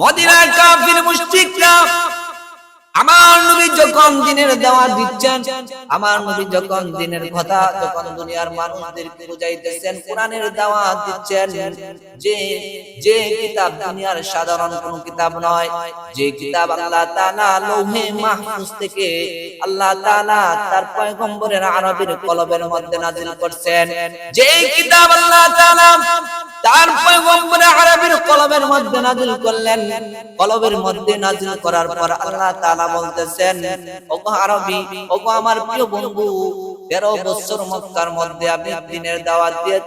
মদিনার কাফির মুশরিকরা আমার নবী যখন দিনের দাওয়াত দিচ্ছেন, আমার নবী যখন দিনের কথা দুনিয়ার মানুষদেরকে বুঝাইতেছেন, কোরআনের দাওয়াত দিচ্ছেন যে যে কিতাব দুনিয়ার সাধারণ কোন কিতাব নয়, যে কিতাব আল্লাহ তাআলা লৌহে মাহফুজ থেকে আল্লাহ তাআলা তার পয়গম্বরের আরবির কলবের মধ্যে নাযিল করছেন। যে কিতাব আল্লাহ তাআলা তার পয়গম্বর আরবির কলবের মধ্যে নাযিল করলেন। কলবের মধ্যে নাযিল করার পর আল্লাহ তাআলা বলতেছেন, ওগো আরবি, ওগো আমার প্রিয় বন্ধু 13 বছর মক্কার মধ্যে আপনি দিনের দাওয়াত দিয়ে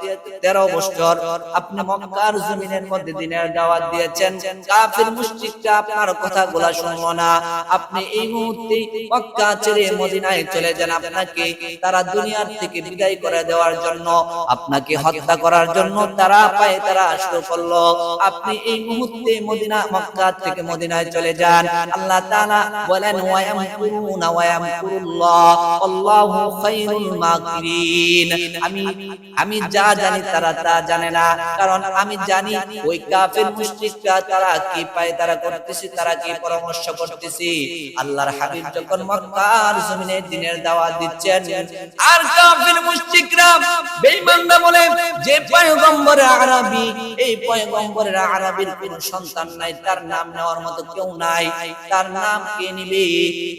13 বছর আপনি মক্কার জমিনের মধ্যে দিনের দাওয়াত দিয়েছেন। কাফির মুশরিকরা আপনার কথাগুলো শুনলো না। আপনি এই মুহূর্তে মক্কা ছেড়ে মদিনায় চলে যান আপনাকে তারা দুনিয়ার থেকে বিদায় করে দেওয়ার জন্য, আপনাকে হত্যা করার জন্য তারা পায়ে তারা শুরু করল। আপনি এই মুহূর্তে মদিনা, মক্কা থেকে মদিনায় চলে যান। আল্লাহ তাআলা বলেন, ওয়ায়ামকুরুনা ওয়ায়ামকুরুল্লাহ, আল্লাহু খায়রুল মাকিরিন আমি আমি যা জানি তারা তা জানে না, কারণ আমি জানি ওই কাফের মুশরিকরা তারা কি পায়, তারা করতেছে, তারা কি পরামর্শ করতেছে। আল্লাহর হাবিব যখন মক্কার জমিনে দিনের দাওয়াত দিচ্ছেন, আর কাফের মুশরিকরা বেঈমানরা বলে, যে পয়গম্বর আরবি, এই পয়গম্বরের আরবির কোন সন্তান নাই, তার নাম নেওয়ার মতো কেউ নাই। তার নাম কে নিবে?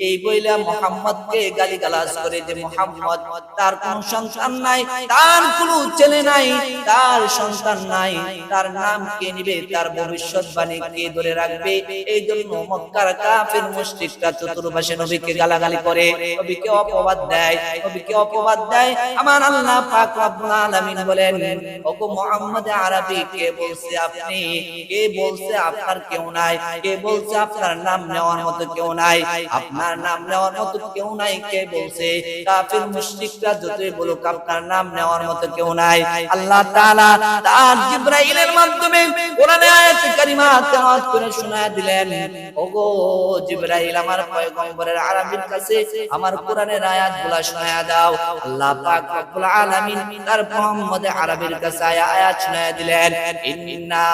এই বইলা মোহাম্মদকে গালিগালাজ করে যে মোহাম্মদ, তার কোন সন্তান নাই, তার কোন ছেলে নাই, তার সন্তান নাই। তার নাম কে নিবে? তার ভবিষ্যৎবাণী কে ধরে রাখবে? এই জন্য মক্কার কাফের মুশরিকরা চতুর্পাশে নবীকে গালাগালি করে, নবীকে অপবাদ দেয়, নবীকে অপবাদ দেয়। আমার আল্লাহ পাক রব্বুল আলামিন বলেন, ওগো মুহাম্মদ আরবি, কে বলছে আপনি? কে বলছে আপনার কেউ নাই? কে বলছে আপনার নাম নেওয়ার মতো কেউ নাই? আপনার নাম নেওয়ার মতো কেউ নাই, কে বলছে? কাফির মুশরিকরা যতই বলুক আপনার নাম নেওয়ার মতো কেউ নাই। আল্লাহ তাআলা তার জিবরাইলের মাধ্যমে কোরআনে আয়াত কারিমা তেলাওয়াত করে শোনায় দিলেন। ওগো জিবরাইল, আমার পয়গম্বরের আরবির কাছে আমার কোরআনের আয়াতগুলো শোনায়া দাও। আল্লাহ পাক রব্বুল আলামিন তার মুহাম্মদ আরবির কাছে আয়াত শোনায়া দিলেন। ইন্না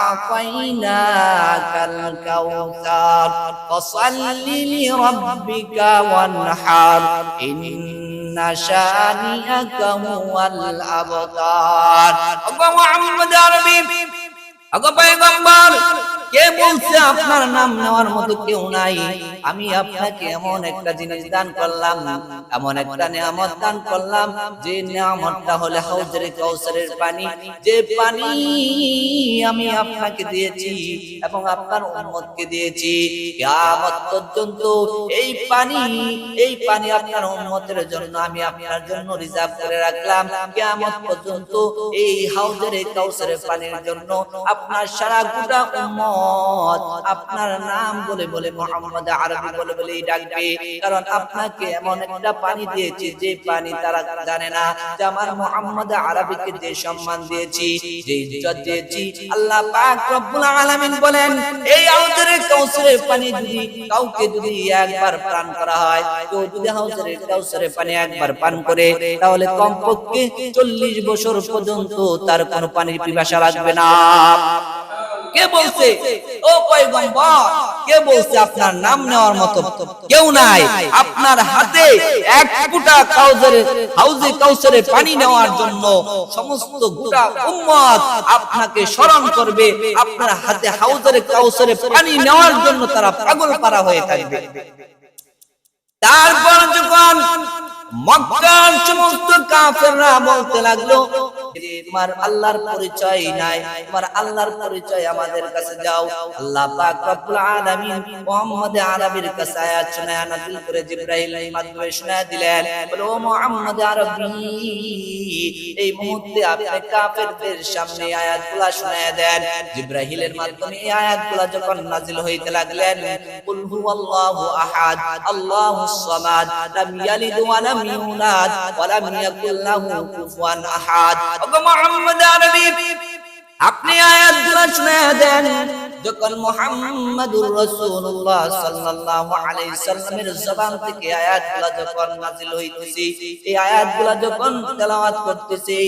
আ'তাইনাকাল কাউসার ফাসাল্লি লিরাব্বিকা ওয়ানহার ইন্না শানিআকা হুয়াল আবতার ওগো মুহাম্মদ আরবি ওগো পয়গম্বর কে বলছে আপনার নাম নেওয়ার মতো কেউ নাই? আমি আপনাকে এমন একটা জিনিস দান করলাম, এমন একটা নিয়ামত দান করলাম, যে নিয়ামতটা হলো হাউজের কাউসারের পানি। যে পানি আমি আপনাকে দিয়েছি এবং আপনার উম্মতকে দিয়েছি। কিয়ামত পর্যন্ত এই পানি এই পানি আপনার উম্মতের জন্য আমি আপনার জন্য রিজার্ভ করে রাখলাম। কিয়ামত পর্যন্ত এই হাউজের কাউসারের পানির জন্য আপনার সারা গোটা উম্মত আপনার নাম বলে বলে মোহাম্মদ আরবি বলে বলে ডাকবে। কারণ আপনাকে এমন একটা পানি দিয়েছি যে পানি তারা জানে না। যে আমার মোহাম্মদ আরবিকে যে সম্মান দিয়েছি যে ইজ্জত দিয়েছি আল্লাহ পাক রব্বুল আলামিন বলেন এই হাউজের কাউসারের পানি যদি কাউকে যদি একবার পান করা হয় কেউ যদি হাউজের কাউসারের পানি একবার পান করে তাহলে কমপক্ষে চল্লিশ বছর পর্যন্ত তার কোনো পানির পিপাসা লাগবে না। কে বলছে? ও পয়গম্বর, কে বলছে আপনার নাম নেওয়ার মতো? কেউ নাই। আপনার হাতে এক ফুটা কাউজারে, হাউজে কাউসারে পানি নেওয়ার জন্য সমস্ত গোটা উম্মত আপনাকে স্মরণ করবে। আপনার হাতে হাউজারে কাউসারে পানি নেওয়ার জন্য তারা পাগল পারা হয়ে থাকবে। তারপর যখন মক্কার সমস্ত কাফেররা বলতে লাগল তোমার আল্লাহর পরিচয় নাই, তোমার আল্লাহর পরিচয় আমাদের কাছে যাও আল্লাহ পাক রব্বুল আলামিন মুহাম্মদ কাছে আয়াত শোনায় নাযিল করে জিবরাইলের মাধ্যমে শোনায় দিলেন, বলো মুহাম্মদ আরবি, এই মুহূর্তে আপনি কাফেরদের সামনে আয়াতগুলো শোনায় দেন। মাধ্যমে এই আয়াতগুলো যখন নাযিল হইতে লাগলেন, কুল হুয়াল্লাহু আহাদ আল্লাহুস সামাদ, লাম ইয়ালিদ ওয়া লাম ইউলাদ ওয়া লাম ইয়াকুল কুফুয়ান আপনি আয়াতগুলো শুনে দেন। যখন মুহাম্মাদুর রাসূলুল্লাহ সাল্লাল্লাহু আলাইহি সাল্লামের জবান থেকে আয়াতগুলো যখন নাযিল হইতেছে, এই আয়াতগুলো যখন তেলাওয়াত করতেছে,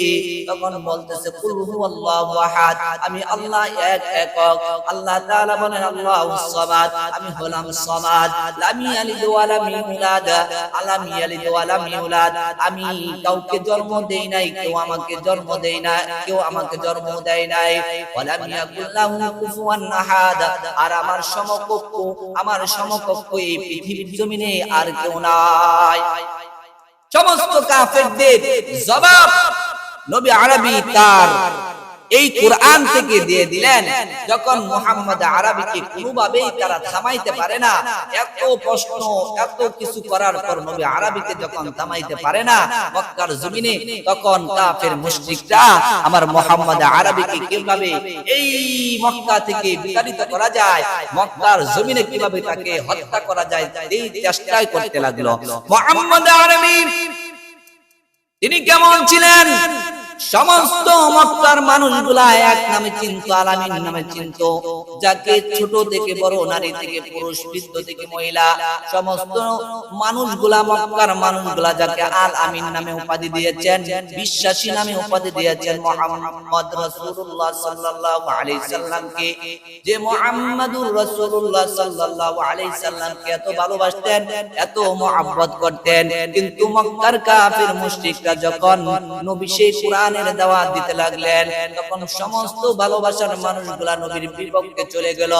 তখন বলতেছে, কুল হুয়াল্লাহু আহাদ। আমি আল্লাহ এক একক। আল্লাহ তাআলা বলেন আল্লাহুস সামাদ। আমি হলাম সামাদ। লাম ইয়ালিদ ওয়া লাম ইউলাদ। আলাম ইয়ালিদ ওয়া লাম ইউলাদ। আমি কাউকে জন্ম দেই নাই, কেউ আমাকে জন্ম দেই না, কেউ আমাকে জন্ম দেয় নাই। ওয়ালাম ইয়াকুল্লাহু কুফুয়ান আর আমার সমকক্ষ আমার সমকক্ষ এই পৃথিবীর জমিনে আর কেউ নাই। সমস্ত কাফেরদের জবাব নবী আরবি তার এই কোরআন থেকে দিয়ে দিলেন যখন মুহাম্মদ আরবিকে কোনোভাবেই তারা থামাইতে পারে না। এত প্রশ্ন এত কিছু করার পর নবী আরবিকে যখন থামাইতে পারে না মক্কার জমিনে তখন কাফের মুশরিকরা আমার মুহাম্মদ আরবিকে কীভাবে এই মক্কা থেকে বিতাড়িত করা যায় মক্কার জমিনে কীভাবে তাকে হত্যা করা যায় এই চেষ্টাই করতে লাগল। মুহাম্মদ আরবি তিনি কেমন ছিলেন? সমস্ত মক্কার মানুষগুলা এক নামে চিনত, আলামিন নামে চিনত। যাকে ছোট থেকে বড়, নারী থেকে পুরুষ, বৃদ্ধ থেকে মহিলা, সমস্ত মানুষগুলা মক্কার মানুষগুলা যাকে আল আমিন নামে উপাধি দিয়েছেন, বিশ্বাসী নামে উপাধি দিয়েছেন মুহাম্মদ রাসূলুল্লাহ সাল্লাল্লাহু আলাইহি সাল্লামকে। যে মুহাম্মাদুর রাসূলুল্লাহ সাল্লাল্লাহু আলাইহি সাল্লামকে এত ভালোবাসতেন, এত মহব্বত করতেন, কিন্তু মক্কার কাফির মুশরিকরা যখন নবী সেই কোরআনের দাওয়াত দিতে লাগলেন। তখন সমস্ত ভালোবাসার মানুষগুলা নবীর বিপক্ষে চলে গেল।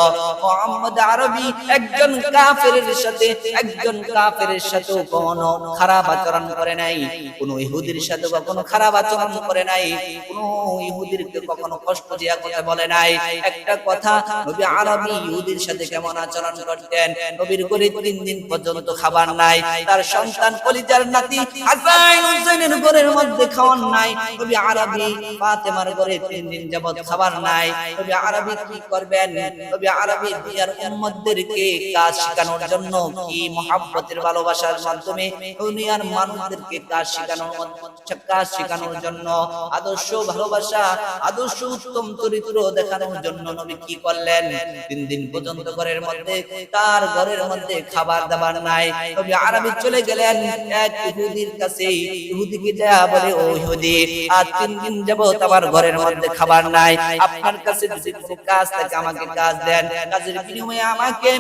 মুহাম্মদ আরবি একজন কাফেরের সাথে একজন কাফেরের সাথে কোনো খারাপ আচরণ করে নাই। কোন ইহুদির সাথে কখনো খারাপ আচরণ করে নাই। কোন ইহুদিরকে কখনো কষ্ট দিয়া কথা বলে নাই। একটা কথা, নবী আরবি ইহুদির সাথে কেমন আচরণ করতেন? নবীর ঘরে তিন দিন পর্যন্ত খাবার নাই। তার সন্তান কলিজার নাতি হাসান হুসাইনের ঘরের মধ্যে খাওয়ার নাই। নবী আরবি ফাতেমার ঘরে তিন দিন খাবার নাই। নবী আরবি কি করবেন? নবী আরবি উম্মতদেরকে কাজ শেখানোর জন্য কি মহাব্বতের ভালোবাসার মাধ্যমে দুনিয়ার মানুষদেরকে কাজ শেখানোর কাজ শেখানোর জন্য, আদর্শ ভালোবাসা, আদর্শ উত্তম চরিত্র দেখানোর জন্য নবী কি করলেন? তিন দিন পর্যন্ত ঘরের মধ্যে, তার ঘরের মধ্যে খাবার দাবার নাই। নবী আরবি চলে গেলেন এক ইহুদির কাছে। ইহুদিকে যা বলে, ও ইহুদি আর তিন দিন যাবত আমার ঘরের মধ্যে খাবার নাই। আপনার কাছে কাজ থাকে, আমাকে কাজ দেন। কাজের বিনিময়ে আমাকে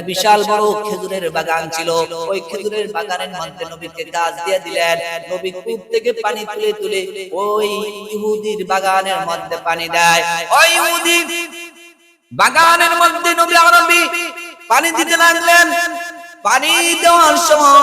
বিশাল বড় খেজুরের বাগান ছিল। ওই খেজুরের বাগানের মধ্যে নবীকে কাজ দিয়ে দিলেন। নবী কূপ থেকে পানি তুলে তুলে ওই ইহুদির বাগানের মধ্যে পানি দেয়। ওই বাগানের মধ্যে নবী আরবি পানি দিতে লাগলেন। পানি দেওয়ার সময়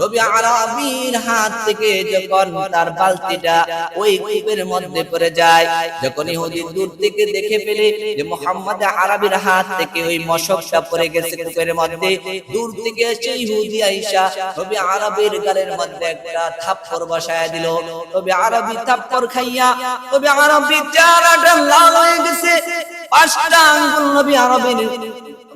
নবী আরবির হাত থেকে যখন তার বালতিটা ওই কূপের মধ্যে পড়ে যায় যখন ইহুদি দূর থেকে দেখে ফেলে যে মোহাম্মদ আরবির হাত থেকে ওই মশকটা পড়ে গেছে কূপের মধ্যে, দূর থেকে এসে ইহুদি আইসা নবী আরবির গালের মধ্যে একটা থাপ্পড় বসায় দিল। নবী আরবি থাপ্পড় খাইয়া, নবী আরবি চেহারাটা লাল হয়ে গেছে। পাঁচটা আঙ্গুল নবী আরবির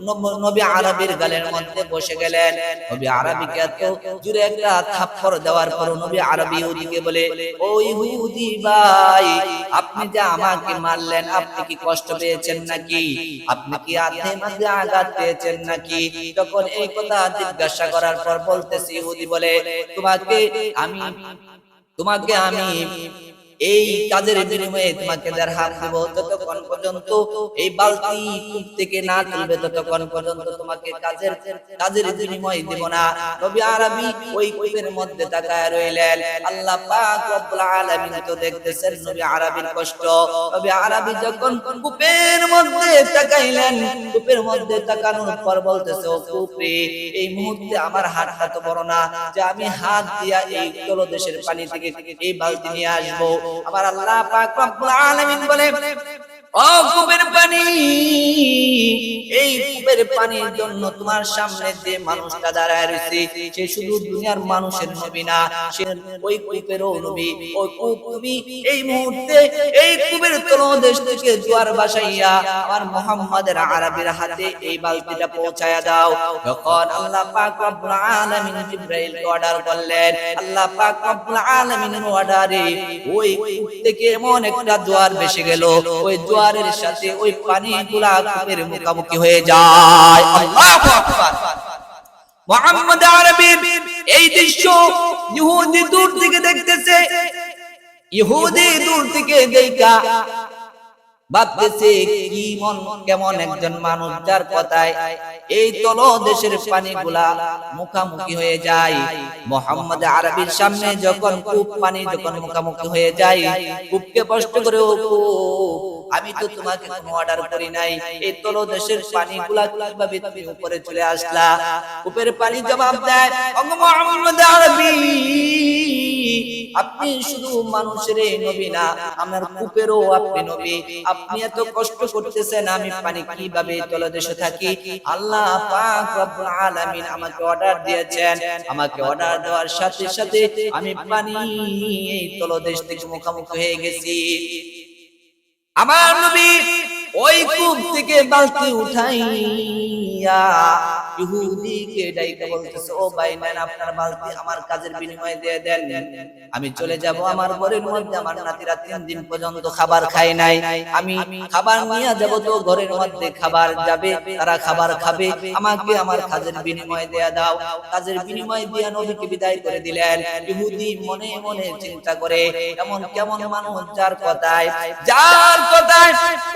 নব- আরবির গালের মধ্যে বসে গেলেন। নবী আরবিকে এত জুড়ে একটা থাপ্পড় দেওয়ার পর নবী আরবি ইহুদিকে বলে, ও ইহুদি ভাই, আপনি যে আমাকে মারলেন, আপনি কি কষ্ট পেয়েছেন নাকি? আপনি কি হাতে মাঝে আঘাত পেয়েছেন নাকি? তখন এই কথা জিজ্ঞাসা করার পর বলতেছি ইহুদি বলে, তোমাকে আমি তোমাকে আমি এই কাজের বিনিময়ে তোমাকে দেড়হাম দেব যতক্ষণ পর্যন্ত এই বালতি কূপ থেকে না তুলবে ততক্ষণ পর্যন্ত তোমাকে কাজের কাজের বিনিময় দেব না। নবী আরবি ওই কূপের মধ্যে তাকায় রইলেন। আল্লাহ পাক রব্বুল আলামিন তো দেখতেছেন নবী আরবির কষ্ট। নবী আরবি যখন কূপের মধ্যে তাকাইলেন, কূপের মধ্যে তাকানোর পর বলতেছে, ও কূপে এই মুহূর্তে আমার হাতটা হাত বড় না যে আমি হাত দিয়া এই তলদেশের পানি থেকে এই বালতি নিয়ে আসব। আবার আল্লাহ পাক রব্বুল আলামিন বলে পানি, এই কূপের পানির জন্য তোমার সামনে যে মানুষটা দাঁড়ায় রয়েছে, সে শুধু দুনিয়ার মানুষের নবী না, সে ওই নবী। ওই কূপ তুমি এই মুহূর্তে এই কূপের তলদেশ থেকে জোয়ার বাসাইয়া মোহাম্মদের আরবির হাতে এই বালতিটা পৌঁছায়া দাও। যখন আল্লাহ পাক রব্বুল আলামিন অর্ডার করলেন, আল্লাহ পাক রব্বুল আলামিনের অর্ডারে ওই কূপ থেকে এমন একটা জোয়ার ভেসে গেল। ওই জোয়ারের সাথে ওই পানিগুলা কূপের মুখোমুখি হয়ে যায়। আল্লাহু আকবার। মোহাম্মদ আরবির এই দৃশ্য ইহুদি দূর থেকে দেখতেছে। ইহুদি দূর থেকে দেখা ভাবতেছে কি মন কেমন একজন মানুষ যার কথায় এই তল দেশের পানিগুলা মুখামুখি হয়ে যায়। মোহাম্মদ আরবির সামনে যখন কূপ পানি যখন মুখামুখি হয়ে যায় কূপকে প্রশ্ন করে ও কূপ, আমি তো তোমাকে কোনো অর্ডার করি নাই। এই তল দেশের পানিগুলা কীভাবে তুমি উপরে চলে আসলা? কূপের পানি জবাব দেয় মোহাম্মদ আরবি আপনি শুধু মানুষের নবী না আমার কূপেরও আপনি নবী। আপনি এত কষ্ট করতেছেন আমি পানি কীভাবে তলদেশে থাকি? আল্লাহ পাক রব্বুল আলামিন আমাকে অর্ডার দিয়েছেন। আমাকে অর্ডার দেওয়ার সাথে সাথে আমি পানি এই তলদেশ থেকে মুখোমুখি হয়ে গেছি। আমার নবী ওই কূপ থেকে বালতি উঠাইয়া ইহুদিকে ডাইকে বলতেছে, ও ভাই নেন, আপনার বালতি আমার কাজের বিনিময়ে দিয়ে দেন। আমি চলে যাব আমার ঘরের মধ্যে, আমার নাতিরা তিন দিন পর্যন্ত খাবার খায় নাই। আমি খাবার নিয়ে যাব তো, ঘরের মধ্যে খাবার যাবে, তারা খাবার খাবে। আমাকে আমার কাজের বিনিময়ে দেয়া দাও। কাজের বিনিময়ে দিয়া নবীকে বিদায় করে দিলেন। ইহুদি মনে মনে চিন্তা করে, এমন কেমন মানুষ যার কথায় যার কথায়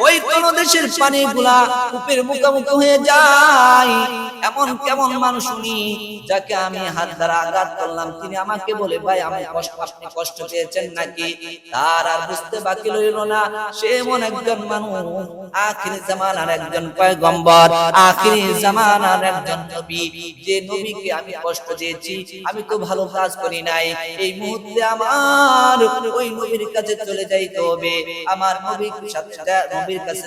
ওই কোন দেশের পানিগুলা কূপের মুখোমুখি হয়ে যায়। এমন কেমন মানুষ উনি, যাকে আমি হাত দ্বারা আঘাত করলাম, তিনি আমাকে বলে, ভাই আমি কষ্ট, আপনি কষ্ট পেয়েছেন নাকি? তার আর বুঝতে বাকি রইল না। সে এমন একজন মানুষ, আখিরি জামানার একজন পয়গম্বর, আখিরি জামানার একজন নবী। যে নবীকে আমি কষ্ট দিয়েছি, আমি তো ভালো কাজ করি নাই। এই মুহূর্তে আমার ওই নবীর কাছে চলে যাইতে হবে। আমার নবীর সাথে, নবীর কাছে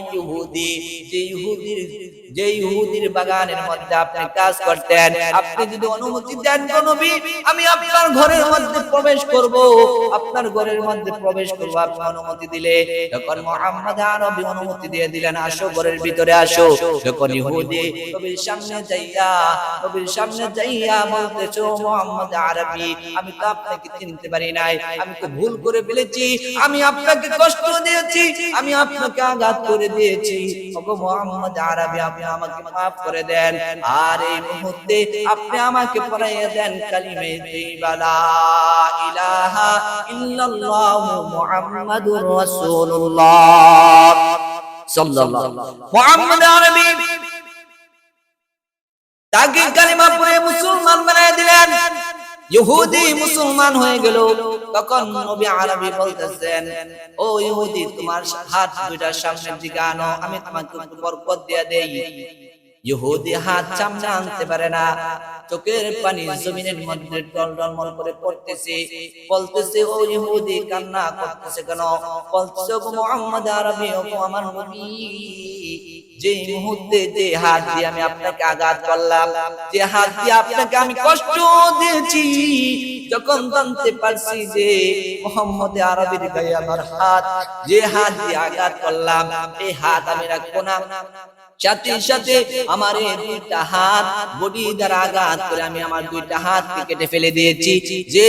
ইহুদি যে ইহুদির যে ইহুদির বাগানের মধ্যে আপনি কাজ করতেন, আপনি যদি অনুমতি দেন নবী, আমি আপনার ঘরের মধ্যে প্রবেশ করব। আপনার ঘরের মধ্যে প্রবেশ করব, আপনি অনুমতি দিলে। মুহাম্মদ আরবি অনুমতি দিয়ে দিলেন, আসো ঘরের ভিতরে আসো। যখন ইহুদি নবীর সামনে যাইয়া, নবীর সামনে যাইয়া আরবি, আমি তো আপনাকে চিনতে পারি নাই। আমি তো ভুল করে ফেলেছি। আমি আপনাকে কষ্ট দিয়েছি। আমি আপনাকে আঘাত করে দিয়েছি। ওগো মুহাম্মদ আরবি আপনি আমাকে মাফ করে দেন। আর এই মুহূর্তে আপনি আমাকে পড়াইয়া দেন কালিমে তাকে কালিমা পড়ে মুসলমান বানায় দিলেন। ইহুদি মুসলমান হয়ে গেল। তখন নবী আরবি বলতেছেন, ও ইহুদি, তোমার হাত দুইটা সামনের দিকে আনো, আমি তোমাকে বরকত দিয়ে দেই। ইহুদি হাত আনতে পারে না। চোখের পানি জমিনের মধ্যে করে পড়তেছে। বলতেছে ও ইহুদি কান্না করতেছে কেন? বলতেছে মুহাম্মদ আরবি ও আমার নবী। যে মুহূর্তে যে হাত দিয়ে আমি আপনাকে আঘাত করলাম যে হাত দিয়ে আপনাকে আমি কষ্ট দিয়েছি যখন জানতে পারছি যে মোহাম্মদ আরবির গায়ে আমার হাত যে হাত দিয়ে আঘাত করলাম এই হাত আমি রাখব না। সাথে সাথে আমার দুইটা হাত বডি দ্বারা আঘাত করে আমি আমার দুইটা হাতকে কেটে ফেলে দিয়েছি। যে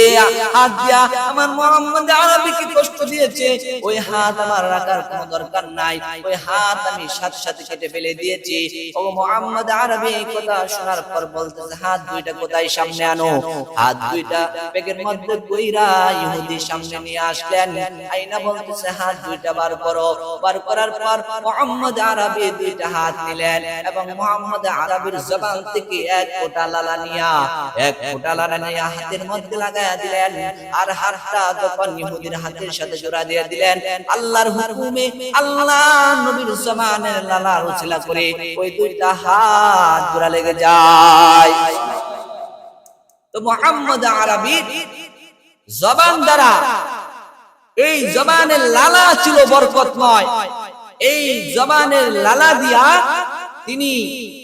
হাত দিয়া আমার মোহাম্মদ আরবিকে কষ্ট দিয়েছে ওই হাত আমার রাখার কোনো দরকার নাই ওই হাত আমি সাথে সাথে কেটে ফেলে দিয়েছি। ও মোহাম্মদ আরবি কথা শোনার পর বলতেছে হাত দুইটা কোথায় সামনে আনো? হাত দুইটা ব্যাগের মধ্যে কইরা ইহুদি সামনে নিয়ে আসলেন আইনা বলতেছে হাত দুইটা বার করো বার করার পর মোহাম্মদ আরবি দুইটা হাত নিলেন এবং মোহাম্মদ আরবির জবান থেকে এক ফোঁটা লালা নিয়া, এক ফোঁটা লালা নিয়া হাতের মধ্যে লাগায়া দিলেন। আর হাতটা যখন ইহুদির হাতের সাথে জোড়া দিয়ে দিলেন, আল্লাহর হুকুমে আল্লাহ নবীর জবানের লালা উচলা করে ওই দুইটা হাত জোড়া লেগে যায়। তো মোহাম্মদ আরবির জবান দ্বারা এই জবানের লালা ছিল বরকতময়। এই জবানের লালা দিয়া তিনি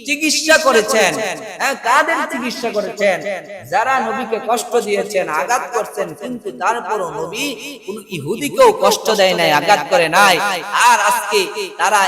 চিকিৎসা করেছেন। হ্যাঁ, কাদের চিকিৎসা করেছেন? যারা নবীকে কষ্ট দিয়েছেন আঘাত করছেন কিন্তু তারপরও নবী কোন ইহুদিকেও কষ্ট দেয় নাই আঘাত করে নাই। আর আজকে তারা